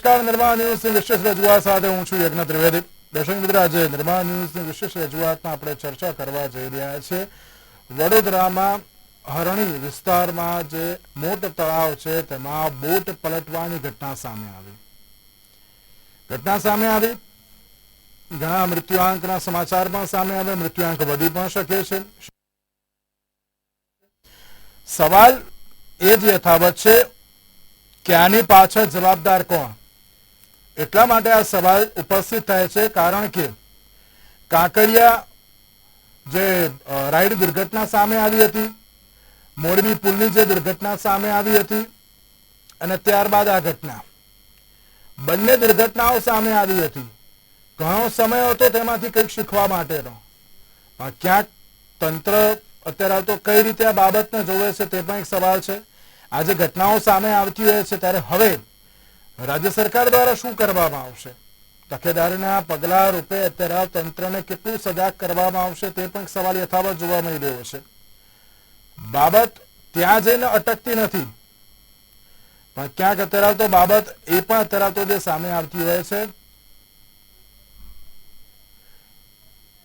નમસ્કાર નિર્માણ ન્યૂઝની વિશેષ રજૂઆત સાથે હું છું યજ્ઞ ત્રિવેદી દર્શક મિત્ર આજે નિર્માણ ન્યૂઝની આપણે ચર્ચા કરવા જઈ રહ્યા છે વડોદરામાં હરણી વિસ્તારમાં જે મોટ તળાવ છે તેમાં બોટ પલટવાની ઘટના સામે આવી ઘટના સામે આવી ઘણા મૃત્યુઆંકના સમાચાર પણ સામે આવે મૃત્યુઆંક વધી પણ શકે છે સવાલ એ જ યથાવત છે કે આની પાછળ જવાબદાર કોણ એટલા માટે આ સવાલ ઉપસ્થિત થાય છે, કારણ કે કાંકરિયા જે રાઈડ દુર્ઘટના સામે આવી હતી, મોરબી પુલની જે દુર્ઘટના સામે આવી હતી, અને ત્યારબાદ આ ઘટના. બંને દુર્ઘટનાઓ સામે આવી હતી. ઘણો સમય હતો તેમાંથી કંઈક શીખવા માટેનો. પણ ક્યાંક તંત્ર અત્યારે તો કઈ રીતે આ બાબતને જોવે છે તે પણ એક સવાલ છે. આજે ઘટનાઓ સામે આવતી હોય છે, ત્યારે હવે રાજ્ય સરકાર દ્વારા શું કરવામાં આવશે? તકેદારીના પગલા રૂપે અત્યારે તંત્રને કેટલું સજાગ કરવામાં આવશે તે પણ સવાલ યથાવત જોવા મળી રહ્યો છે. બાબત ત્યાં જઈને અટકતી નથી. પણ ક્યાંક અત્યારે તો બાબત એ પણ અત્યારે તો જે સામે આવતી હોય છે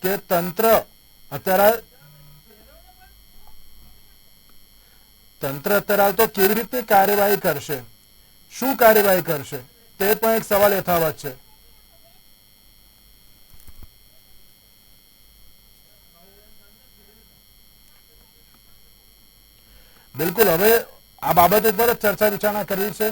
કે તંત્ર અત્યારે તંત્ર અત્યારે તો કેવી રીતે કાર્યવાહી કરશે? શું કાર્યવાહી કરશે? તે પણ એક સવાલ યથાવત છે. બિલકુલ, હવે આ બાબત ઉપર ચર્ચા વિચારણા કરવી છે.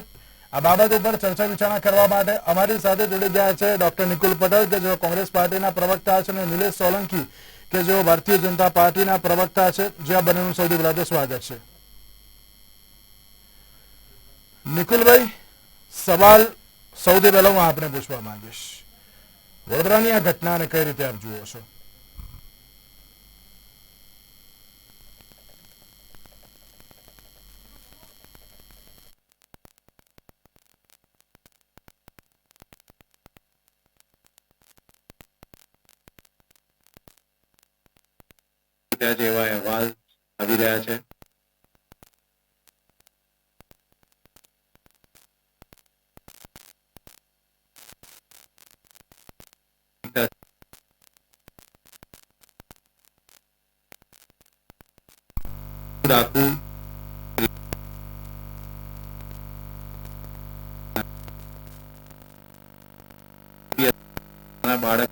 આ બાબત ઉપર ચર્ચા વિચારણા કરવા માટે અમારી સાથે જોડી ગયા છે ડોક્ટર નિકુલ પટેલ, કે જેઓ કોંગ્રેસ પાર્ટીના પ્રવક્તા છે, અને નિલેશ સોલંકી, કે જેઓ ભારતીય જનતા પાર્ટીના પ્રવક્તા છે. જે આ બંનેનું સૌથી તો સ્વાગત છે. નિકુલભાઈ સવાલ સૌથી પહેલા હું આપને પૂછવા માંગીશ. વડોદરાની આ ઘટનાને કઈ રીતે આપ જુઓ છો? જેવા અહેવાલ આવી રહ્યા છે. બાળક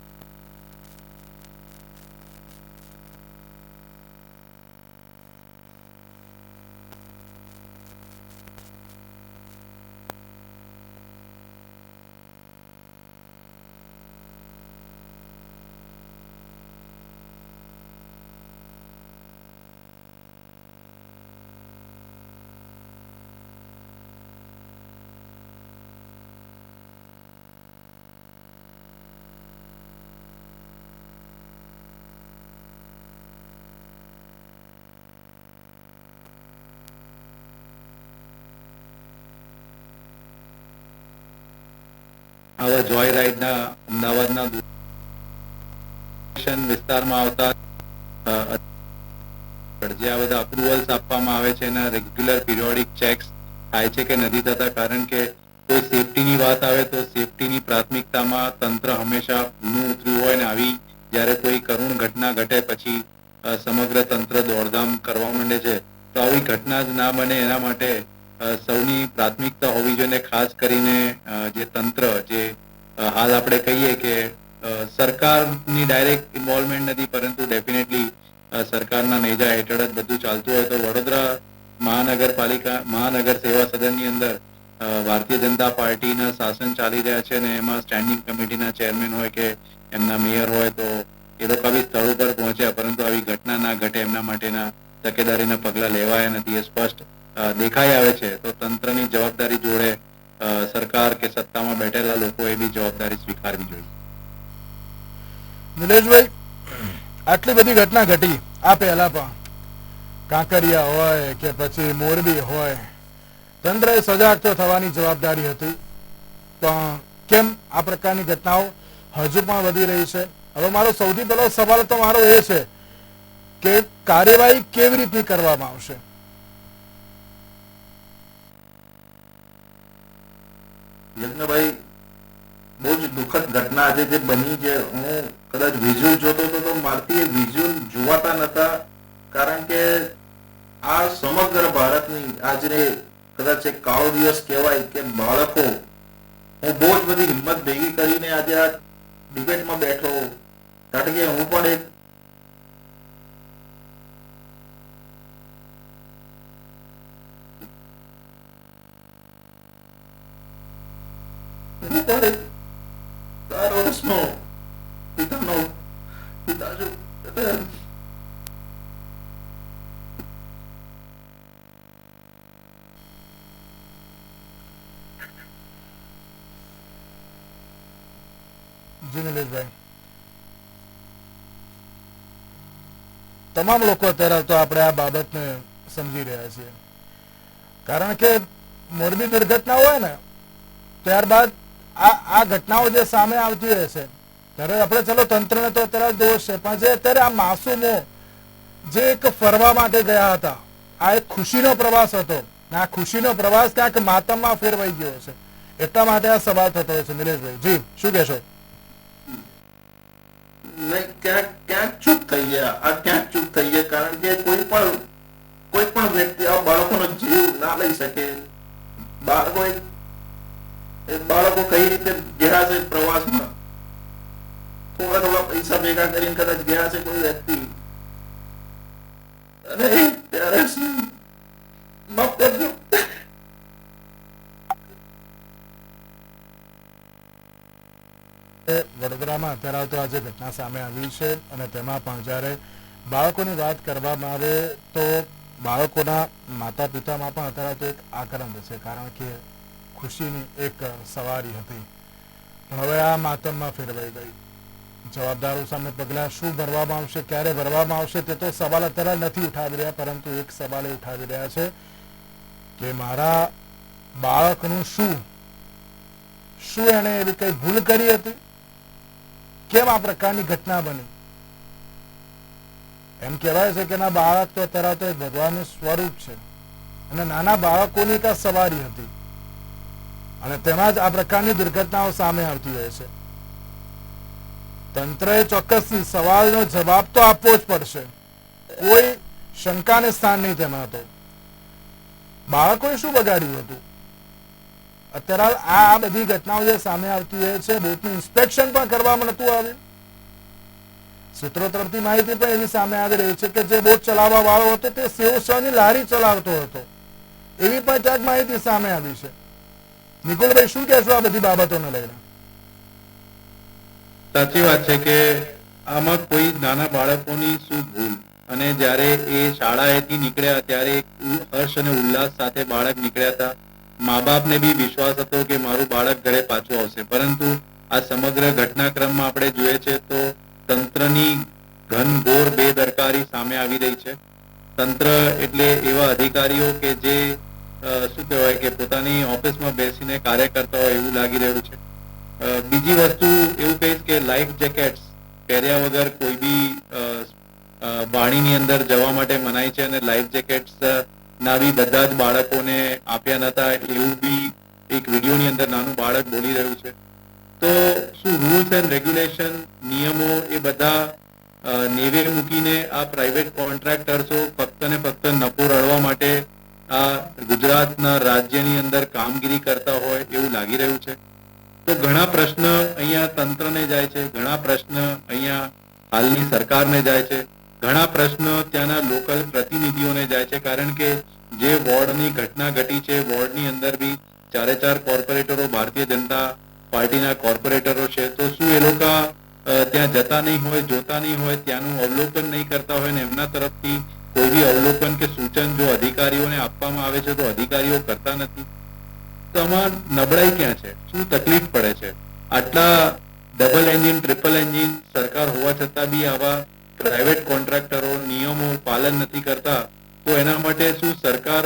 આવા જોય રાઈડના અમદાવાદના વિસ્તારમાં આવતા જે આ બધા અપ્રુવલ્સ આપવામાં આવે છે એના રેગ્યુલર પિરિયોડિક ચેક્સ થાય છે કે નથી થતા. કારણ કે કોઈ સેફટીની વાત આવે તો સેફટીની પ્રાથમિકતામાં તંત્ર હંમેશા નું ઉતર્યું હોય ને આવી જ્યારે કોઈ કરુણ ઘટના ઘટે પછી સમગ્ર તંત્ર દોડધામ કરવા માંડે છે. તો આવી ઘટના જ ના બને એના માટે સૌની પ્રાથમિકતા હોવી જોઈએ ખાસ કરીને જે તંત્ર, જે હાલ આપણે કહીએ કે સરકારની ડાયરેક્ટ ઇન્વોલ્વમેન્ટ નથી, પરંતુ ડેફિનેટલી સરકારના નેજા હેઠળ જ બધું ચાલતું હોય તો વડોદરા મહાનગરપાલિકા, મહાનગર સેવા સદનની અંદર ભારતીય જનતા પાર્ટીના શાસન ચાલી રહ્યા છે અને એમાં સ્ટેન્ડિંગ કમિટીના ચેરમેન હોય કે એમના મેયર હોય તો એ લોકો આવી સ્થળ ઉપર પહોંચ્યા, પરંતુ આવી ઘટના ના ઘટે એમના માટેના તકેદારીના પગલા લેવાયા નથી, એ સ્પષ્ટ દેખાઈ આવે છે, તો તંત્રની જવાબદારી જોડે સરકાર કે સત્તામાં બેઠેલા લોકોએ બી જવાબદારી સ્વીકારવી જોઈએ. નિલેશભાઈ, આટલી બધી ઘટના ઘટી, આ પહેલા પણ. કાંકરિયા હોય કે પછી મોરબી હોય તંત્રએ સજાગ તો થવાની જવાબદારી હતી, પણ કેમ આ પ્રકારની ઘટનાઓ હજુ પણ વધી રહી છે? હવે મારો સૌથી પહેલો સવાલ તો મારો એ છે કે કાર્યવાહી કેવી રીતની કરવામાં આવશે? યજ્ઞભાઈ બહુ જ દુઃખદ ઘટના આજે જે બની છે, હું કદાચ વિઝ્યુઅલ જોતો હતો તો મારથી એ વિઝ્યુઅલ જોવાતા નતા, કારણ કે આ સમગ્ર ભારતની આજે કદાચ એક કાળો દિવસ કહેવાય કે બાળકો, હું બહુ જ બધી હિંમત ભેગી કરીને આજે આ ડિબેટમાં બેઠો. કારણ કે હું પણ એક હું પણ એક ચાર વર્ષનો પિતાનો પિતા છું એટલે જી નિલેશભાઈ તમામ લોકો અત્યારે તો આપણે આ બાબતને સમજી રહ્યા છીએ કારણ કે મોરબી દુર્ઘટના હોય ને ત્યારબાદ આ ઘટનાઓ જે સામે આવતી હોય ત્યારે આપણે ચલો તંત્રને તો અત્યારે દોષ પણ જે અત્યારે આ માસૂમો જે એક ફરવા માટે ગયા હતા, આ એક ખુશીનો પ્રવાસ હતો. આ ખુશીનો પ્રવાસ ક્યાંક માતમમાં ફેરવાઈ ગયો છે. એટલા માટે આ સવાલ થતો છે, નિલેશભાઈ. જી, શું કહેશો? ક્યાંક ક્યાંક ચૂક થઈ ગયા. આ ક્યાંક ચૂક થઈ ગયા, કારણ કે કોઈ પણ કોઈ પણ વ્યક્તિ, આ બાળકોનો જીવ ના લઈ શકે. બાળકો એક બાળકો કઈ રીતે ગયા છે પ્રવાસમાં? થોડા થોડા પૈસા ભેગા કરીને કદાચ ગયા છે કોઈ વ્યક્તિ. અને ત્યારે માફ કરજો વડોદરામાં અત્યારે આવતો આજે ઘટના સામે આવી છે અને તેમાં પણ જ્યારે બાળકોની વાત કરવામાં આવે તો બાળકોના માતા પિતામાં પણ અત્યારે એક આક્રમ છે. કારણ કે ખુશીની એક સવારી હતી. પણ હવે આ માતમમાં ફેરવાઈ ગઈ. જવાબદારો સામે પગલાં શું ભરવામાં આવશે, ક્યારે ભરવામાં આવશે, તે તો સવાલ અત્યારે નથી ઉઠાવી રહ્યા, પરંતુ એક સવાલ ઉઠાવી રહ્યા છે કે મારા બાળકનું શું? શું એણે એવી કઈ ભૂલ કરી હતી? કેમ આ પ્રકારની ઘટના બની? એમ કહેવાય છે કે ના બાળક તો અત્યારે તો ભગવાનનું સ્વરૂપ છે. અને નાના બાળકોની એક સવારી હતી. અને તેમાં આ પ્રકારની દુર્ઘટનાઓ સામે આવતી હોય છે. તંત્રએ ચોક્કસથી સવાલનો જવાબ તો આપવો જ પડશે. કોઈ શંકાને સ્થાન નહીં તેમાં તો બાળકોએ શું બગાડ્યું હતું? અત્યારે આ બધી ઘટનાઓ જે સામે આવતી હોય છે બોટનું ઇન્સ્પેક્શન પણ કરવામાં નતું આવ્યું. સૂત્રો તરફથી માહિતી પણ એવી સામે આવી રહી છે કે જે બોટ ચલાવવા વાળો હતો તે સેવ લારી ચલાવતો હતો. એવી પણ ક્યાંક માહિતી સામે આવી છે. નિકુલભાઈ શું કહેશો આ બધી બાબતોને લઈને? સાચી વાત છે કે આમાં કોઈ નાના બાળકોની શું ભૂલ? અને જ્યારે એ શાળાએથી નીકળ્યા, ત્યારે હર્ષ અને ઉલ્લાસ સાથે બાળક નીકળ્યા હતા. મા બાપને બી વિશ્વાસ હતો કે મારું બાળક ઘરે પાછું આવશે. પરંતુ આ સમગ્ર ઘટનાક્રમમાં આપણે જોઈએ છે તો તંત્રની ઘનઘોર બેદરકારી સામે આવી રહી છે. તંત્ર એટલે એવા અધિકારીઓ કે જે શું કહેવાય કે પોતાની ઓફિસમાં બેસીને કાર્ય કરતા હોય એવું લાગી રહ્યું છે. બીજી વસ્તુ એવું કહીશ કે લાઈફ જેકેટ્સ પહેર્યા વગર કોઈ બી વાણીની અંદર જવા માટે મનાય છે અને લાઈફ જેકેટ્સ ના બી બધા જ બાળકોને આપ્યા નતા એવું બી એક વિડીયોની અંદર નાનું બાળક બોલી રહ્યું છે. તો શું રૂલ્સ એન્ડ રેગ્યુલેશન નિયમો એ બધા નેવે મૂકીને આ પ્રાઇવેટ કોન્ટ્રાક્ટર્સો ફક્ત ને ફક્ત નફો રળવા માટે આ ગુજરાતના રાજ્યની અંદર કામગીરી કરતા હોય એવું લાગી રહ્યું છે. તો ઘણા પ્રશ્ન અહીંયા તંત્રને જાય છે, ઘણા પ્રશ્ન અહીંયા હાલની સરકારને જાય છે, ઘણા પ્રશ્ન ત્યાંના લોકલ પ્રતિનિધિઓને જાય છે, કારણ કે જે વોર્ડની ઘટના ઘટી છે, વોર્ડની અંદર બી ચારે ચાર કોર્પોરેટરો, ભારતીય જનતા પાર્ટીના કોર્પોરેટરો છે, તો શું એ લોકો ત્યાં જતા નહીં હોય, જોતા નહીં હોય, ત્યાંનું અવલોકન નહીં કરતા હોય ને એમના તરફથી કોઈ બી અવલોકન કે સૂચન જો અધિકારીઓને આપવામાં આવે છે તો અધિકારીઓ કરતા નથી. તો આમાં નબળાઈ ક્યાં છે? શું તકલીફ પડે છે? આટલા ડબલ એન્જિન ટ્રિપલ એન્જિન સરકાર હોવા છતાં બી આવા પ્રાઇવેટ કોન્ટ્રાક્ટરો નિયમો પાલન નથી કરતા, તો એના માટે શું સરકાર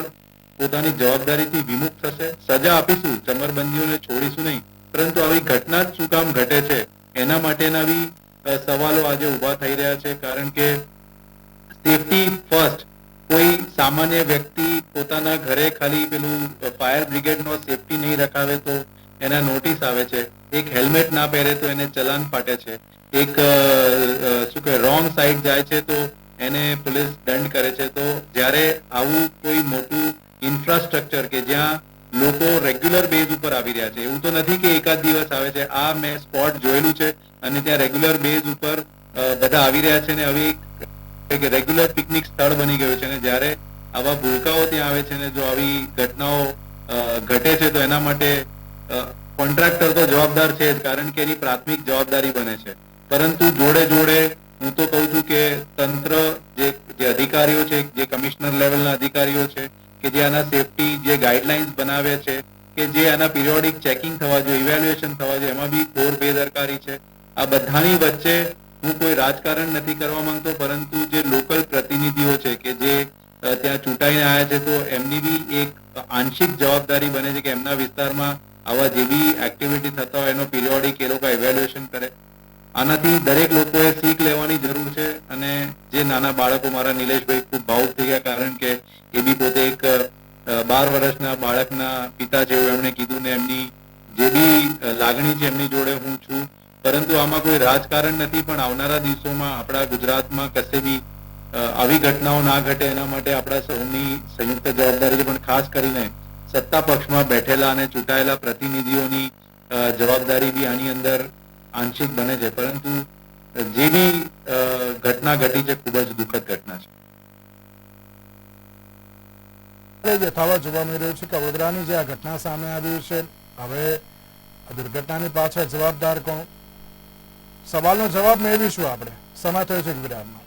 પોતાની જવાબદારીથી વિમુખ થશે? સજા આપીશું, ચમરબંધીઓને છોડીશું નહીં. પરંતુ આવી ઘટના જ શું કામ ઘટે છે? એના માટેના બી સવાલો આજે ઊભા થઈ રહ્યા છે, કારણ કે સેફટી ફર્સ્ટ. કોઈ સામાન્ય વ્યક્તિ પોતાના ઘરે ખાલી પેલું ફાયર બ્રિગેડ નો સેફટી નહીં રખાવે તો એના નોટિસ આવે છે. એક હેલ્મેટ ના પહેરે તો એને ચલાન ફાટે છે. એક શું કે રોંગ સાઈડ જાય છે તો એને પોલીસ દંડ કરે છે. તો જ્યારે આવું કોઈ મોટું ઇન્ફ્રાસ્ટ્રક્ચર કે જ્યાં લોકો રેગ્યુલર બેઝ ઉપર આવી રહ્યા છે, એવું તો નથી કે એકાદ દિવસ આવે છે, આ મેં સ્પોટ જોયેલું છે અને ત્યાં રેગ્યુલર બેઝ ઉપર બધા આવી રહ્યા છે ને, હવે એક રેગ્યુલર પિકનિક સ્થળ બની ગયું છે અને જ્યારે આવા ભૂલકાઓ ત્યાં આવે છે ને જો આવી ઘટનાઓ ઘટે છે તો એના માટે કોન્ટ્રાક્ટર તો જવાબદાર છે જ કારણ કે એની પ્રાથમિક જવાબદારી બને છે. પરંતુ જોડે જોડે હું તો કહું છું કે તંત્ર જે જે અધિકારીઓ છે, જે કમિશનર લેવલના અધિકારીઓ છે, કે જે આના સેફટી જે ગાઈડલાઇન્સ બનાવે છે, કે જે આના પિરિયોડિક ચેકિંગ થવા જોઈએ ઇવેલ્યુએશન થવા જોઈએ, એમાં બી ઘોર બેદરકારી છે. આ બધાની વચ્ચે હું કોઈ રાજકારણ નથી કરવા માંગતો, પરંતુ જે લોકલ પ્રતિનિધિઓ છે કે જે ત્યાં ચૂંટાઈને આવ્યા છે, તો એમની બી એક આંશિક જવાબદારી બને છે કે એમના વિસ્તારમાં આવા જે બી એક્ટિવિટી થતા હોય, એનો પિરિયોડિક એ લોકો ઇવેલ્યુએશન કરે. આનાથી દરેક લોકોએ શીખ લેવાની જરૂર છે અને જે નાના બાળકો મારા નિલેશભાઈ ખૂબ ભાવુક થઈ ગયા, કારણ કે એ બી પોતે એક બાર વર્ષના બાળકના પિતા જેવું એમણે કીધું ને એમની જે બી લાગણી છે એમની જોડે હું છું. પરંતુ આમાં કોઈ રાજકારણ નથી, પણ આવનારા દિવસોમાં આપણા ગુજરાતમાં કશે બી આવી ઘટનાઓ ના ઘટે એના માટે આપણા સૌની સંયુક્ત જવાબદારી પણ ખાસ કરીને સત્તા પક્ષમાં બેઠેલા અને ચૂંટાયેલા પ્રતિનિધિઓની જવાબદારી બી આની અંદર આંશિક બને છે. પરંતુ જે બી ઘટના ઘટી છે, ખૂબ જ દુઃખદ ઘટના છે. યથાવત જોવા મળી રહ્યું છે કે વડોદરાની જે આ ઘટના સામે આવી છે, હવે આ દુર્ઘટનાની પાછળ જવાબદાર કોણ? સવાલનો જવાબ મેળવીશું આપણે. સમય થયો છે વિરામનો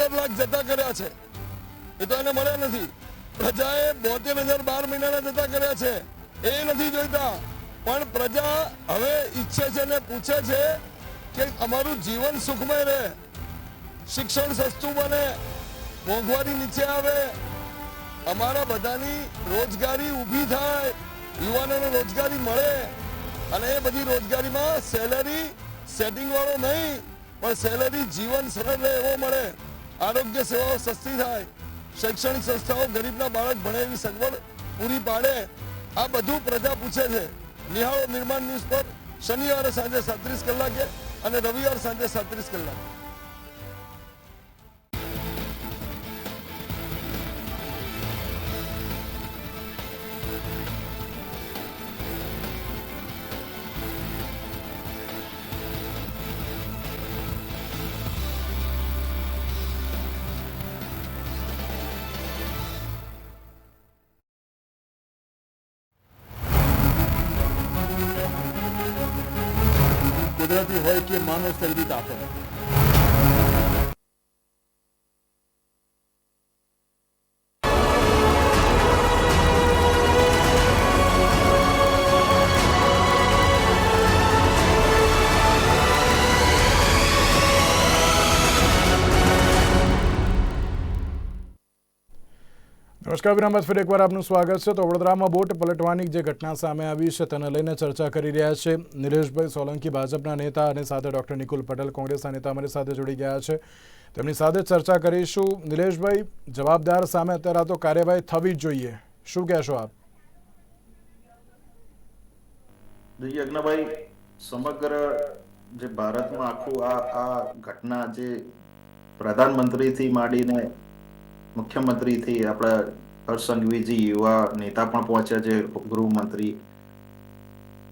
પંદર લાખ જતા કર્યા છે. એ તો એને મળ્યા નથી. પ્રજાએ બોતેર હજાર બાર મહિનાના જતા કર્યા છે. એ નથી જોઈતા. પણ પ્રજા હવે ઈચ્છે છે ને પૂછે છે કે અમારું જીવન સુખમય રહે. શિક્ષણ સસ્તું બને. મોંઘવારી નીચે આવે. અમારા બધાની રોજગારી ઊભી થાય. યુવાનોને રોજગારી મળે. અને એ બધી રોજગારીમાં સેલરી સેટિંગ વાળો નહીં, પણ સેલરી જીવન સરળ રહે એવો મળે. આરોગ્ય સેવાઓ સસ્તી થાય. શૈક્ષણિક સંસ્થાઓ ગરીબના બાળક ભણે એવી સગવડ પૂરી પાડે. આ બધું પ્રજા પૂછે છે. નિહાળો નિર્માણ ન્યૂઝ પર શનિવારે સાંજે સાત્રીસ કલાકે અને રવિવાર સાંજે સાત્રીસ કલાકે. કુદરતી હોય કે માનવ સર્જિત આફત નમસ્કાર, વિરામ ફરી એકવાર આપનું સ્વાગત છે. તો વડોદરામાં બોટ પલટવાની જે ઘટના સામે આવી છે, તેને લઈને ચર્ચા કરી રહ્યા છે. નિલેશભાઈ સોલંકી ભાજપના નેતા અને સાથે ડોક્ટર નિકુલ પટેલ કોંગ્રેસના નેતા અમારી સાથે જોડી ગયા છે. તેમની સાથે ચર્ચા કરીશું. નિલેશભાઈ, જવાબદાર સામે અત્યારે તો કાર્યવાહી થવી જ જોઈએ. શું કહેશો આપ? યજ્ઞભાઈ સમગ્ર જે ભારતમાં આખું આ આ ઘટના જે પ્રધાનમંત્રીથી માંડીને મુખ્યમંત્રીથી આપણા હર્ષ યુવા નેતા પણ પહોંચ્યા છે, ગૃહમંત્રી.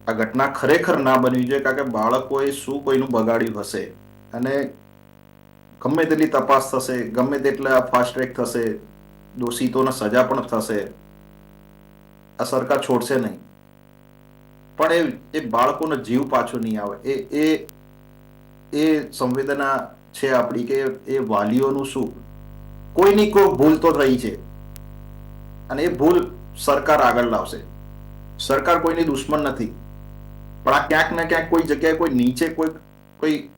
આ ઘટના ખરેખર ના બનવી જોઈએ કારણ કે બાળકોએ શું કોઈનું બગાડ્યું હશે? અને ગમે તેટલી તપાસ થશે, ગમે તેટલા ફાસ્ટ ટ્રેક થશે, દોષિતોને સજા પણ થશે, આ સરકાર છોડશે નહીં. પણ એ એ બાળકોનો જીવ પાછો નહીં આવે. એ એ એ સંવેદના છે આપણી કે એ વાલીઓનું શું? કોઈની કોઈ ભૂલ તો રહી છે. અને એ ભૂલ સરકાર આગળ લાવશે. સરકાર કોઈની દુશ્મન નથી. પણ આ ક્યાંક ને ક્યાંક કોઈ જગ્યાએ કોઈ નીચે કોઈ કોઈ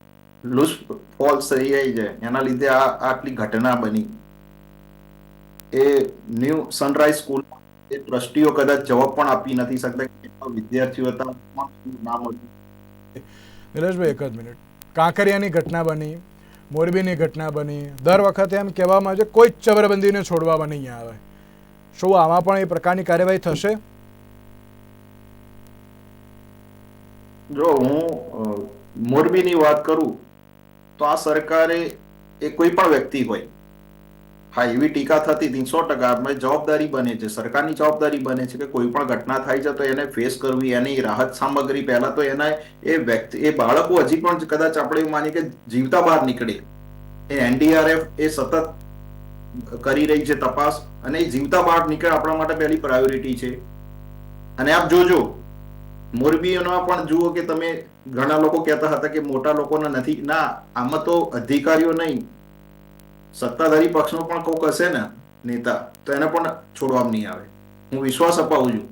લૂઝ ફોલ્સ રહી જાય. છે એના લીધે આ આટલી ઘટના બની. એ ન્યૂ સનરાઈઝ સ્કૂલ એ ટ્રસ્ટીઓ કદાચ જવાબ પણ આપી નથી શકતા વિદ્યાર્થીઓ હતા નામ હતું. નિલેશભાઈ એક જ મિનિટ. કાંકરિયાની ઘટના બની. મોરબીની ઘટના બની. દર વખતે એમ કહેવામાં આવે છે, કોઈ જ ચબરબંધીને છોડવામાં નહીં આવે. શું આમાં પણ એ પ્રકારની કાર્યવાહી થશે? જો હું મોરબીની વાત કરું, તો આ સરકારે એ કોઈ પણ વ્યક્તિ હોય હા, એવી ટીકા થતી હતી સો ટકા જવાબદારી બને છે. સરકારની જવાબદારી બને છે કે કોઈ પણ ઘટના થાય છે તો એને ફેસ કરવી, એની રાહત સામગ્રી પહેલા તો એના એ વ્યક્તિ, એ બાળકો હજી પણ કદાચ આપણે એવું માનીએ કે જીવતા બહાર નીકળે. એ એનડીઆરએફ એ સતત કરી રહી છે તપાસ અને એ જીવતા બહાર નીકળે આપણા માટે પહેલી પ્રાયોરિટી છે. અને આપ જોજો મોરબીઓમાં પણ જુઓ કે તમે ઘણા લોકો કહેતા હતા કે મોટા લોકોને નથી, ના, આમાં તો અધિકારીઓ નહીં સત્તાધારી પક્ષનો પણ કોક હશે ને નેતા, તો એને પણ છોડવામાં નહીં આવે. હું વિશ્વાસ અપાવું છું.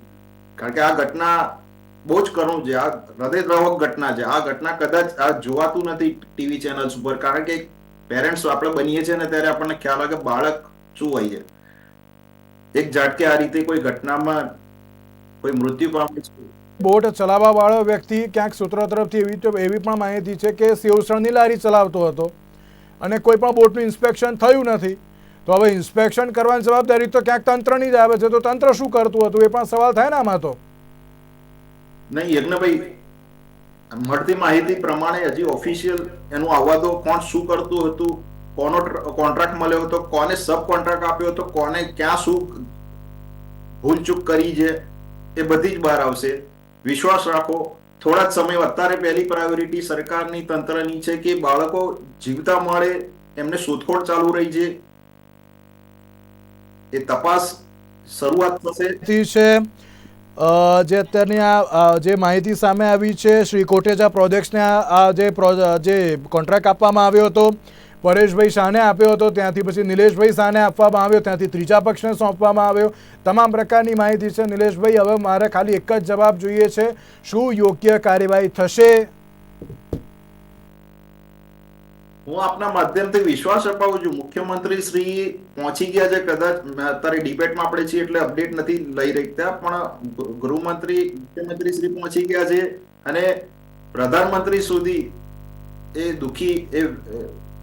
કારણ કે આ ઘટના બહુ જ કરું છે. આ હૃદયદ્રાવક ઘટના છે. આ ઘટના કદાચ આ જોવાતું નથી ટીવી ચેનલ્સ ઉપર. કારણ કે પેરેન્ટ્સ આપણે બનીએ છીએ ને ત્યારે આપણને ખ્યાલ આવે કે બાળક શું હોય છે. એક ઝાટકે આ રીતે કોઈ ઘટનામાં કોઈ મૃત્યુ પામે છે? બોટ ચલાવવા વાળો વ્યક્તિ ક્યાંક સૂત્રો તરફથી એવી એવી પણ માહિતી છે કે સેવસણની લારી ચલાવતો હતો. અને કોઈ પણ બોટનું ઇન્સ્પેક્શન થયું નથી. તો હવે ઇન્સ્પેક્શન કરવાની જવાબદારી તો ક્યાંક તંત્રની જ આવે છે. તો તંત્ર શું કરતું હતું? એ પણ સવાલ થાય ને આમાં તો. નહીં, યજ્ઞભાઈ, મળતી માહિતી પ્રમાણે હજી ઓફિશિયલ એનું આવવા દો કોણ શું કરતું હતું, કોનો કોન્ટ્રાક્ટ મળ્યો હતો, કોને સબ કોન્ટ્રાક્ટ આપ્યો હતો, કોને ક્યાં શું ભૂલચૂક કરી છે, એ બધી જ બહાર આવશે. વિશ્વાસ રાખો થોડા સમય અત્યારે પહેલી પ્રાયોરિટી સરકારની તંત્રની છે કે બાળકો જીવતા મળે, એમને શોધખોળ ચાલુ રહી છે. એ તપાસ શરૂઆત થશે. છે જે અત્યારની આ જે માહિતી સામે આવી છે, શ્રી કોટેજા પ્રોજેક્ટ્સને આ જે જે કોન્ટ્રાક્ટ આપવામાં આવ્યો હતો પરેશભાઈ શાહને આપ્યો હતો. ત્યાંથી પછી નિલેશભાઈ શાહને આપવામાં આવ્યો. ત્યાંથી ત્રીજા પક્ષને સોંપવામાં આવ્યો. તમામ પ્રકારની માહિતી છે. નિલેશભાઈ, હવે મારે ખાલી એક જ જવાબ જોઈએ છે. શું યોગ્ય કાર્યવાહી થશે? હું આપના માધ્યમથી વિશ્વાસ અપાવું છું. મુખ્યમંત્રી શ્રી પહોંચી ગયા છે. કદાચ અત્યારે ડિબેટમાં આપણે છીએ એટલે અપડેટ નથી લઈ રહ્યા પણ ગૃહમંત્રી, મુખ્યમંત્રી શ્રી પહોંચી ગયા છે અને પ્રધાનમંત્રી સુધી એ દુખી, એ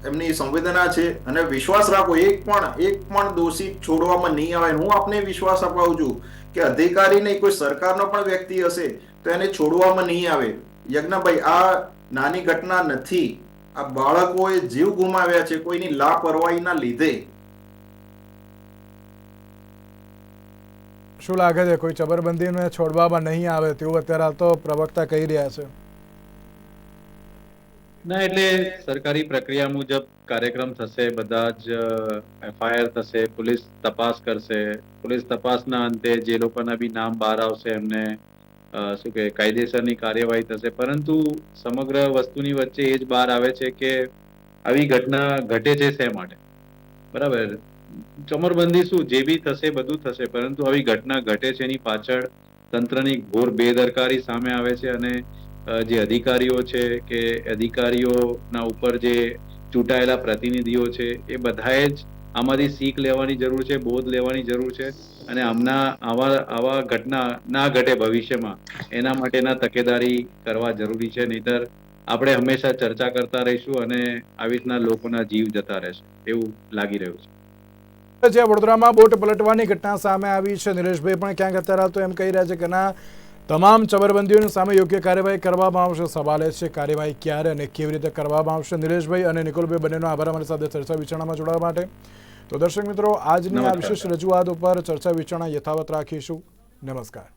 એમની સંવેદના છે અને વિશ્વાસ રાખો, એક પણ એક પણ દોષિત છોડવામાં નહીં આવે હું આપને વિશ્વાસ અપાવું છું કે અધિકારી નહીં કોઈ સરકારનો પણ વ્યક્તિ હશે તો એને છોડવામાં નહીં આવે. યજ્ઞભાઈ, આ નાની ઘટના નથી. આ બાળકોએ જીવ ગુમાવ્યા છે, કોઈની લાપરવાહીના લીધે. શું લાગે છે, કોઈ ચબરબંધીને છોડવામાં નહીં આવે તેવું અત્યારે હાલ તો પ્રવક્તા કહી રહ્યા છે? ના, એટલે સરકારી પ્રક્રિયા મુજબ કાર્યક્રમ થશે, બધા જ એફઆઈઆર થશે, પોલીસ તપાસ કરશે. પોલીસ તપાસના અંતે જે લોકોના બી નામ બહાર આવશે, એમને શું કે, કાયદેસરની કાર્યવાહી થશે. પરંતુ સમગ્ર વસ્તુની વચ્ચે એ જ બહાર આવે છે કે આવી ઘટના ઘટે છે શા માટે? બરાબર. ચમરબંધી શું, જે બી થશે, બધું થશે. પરંતુ આવી ઘટના ઘટે છે એની પાછળ તંત્રની ઘોર બેદરકારી સામે આવે છે અને જે અધિકારીઓ છે કે અધિકારીઓના ઉપર જે ચૂંટાયેલા પ્રતિનિધિઓ છે, એ બધાએ જ આમાંથી શીખ લેવાની જરૂર છે, બોધ લેવાની જરૂર છે અને આમના આવા આવા ઘટના ના ઘટે ભવિષ્યમાં. એના માટેના તકેદારી કરવા જરૂરી છે, નહીતર આપણે હંમેશા ચર્ચા કરતા રહીશું અને આવી રીતના લોકોના જીવ જતા રહેશે, એવું લાગી રહ્યું છે. જે વડોદરામાં બોટ પલટવાની ઘટના સામે આવી છે, નિલેશભાઈ પણ ક્યાંક અત્યારે તો એમ કહી રહ્યા છે કે ના તમામ ચબરબંધીઓની સામે યોગ્ય કાર્યવાહી કરવામાં આવશે. સવાલ એ છે કાર્યવાહી ક્યારે અને કેવી રીતે કરવામાં આવશે? નિલેશભાઈ અને નિકુલભાઈ બંનેનો આભાર અમારી સાથે ચર્ચા વિચારણામાં જોડાવા માટે. તો દર્શક મિત્રો આજની આ વિશેષ રજૂઆત ઉપર ચર્ચા વિચારણા યથાવત રાખીશું. નમસ્કાર.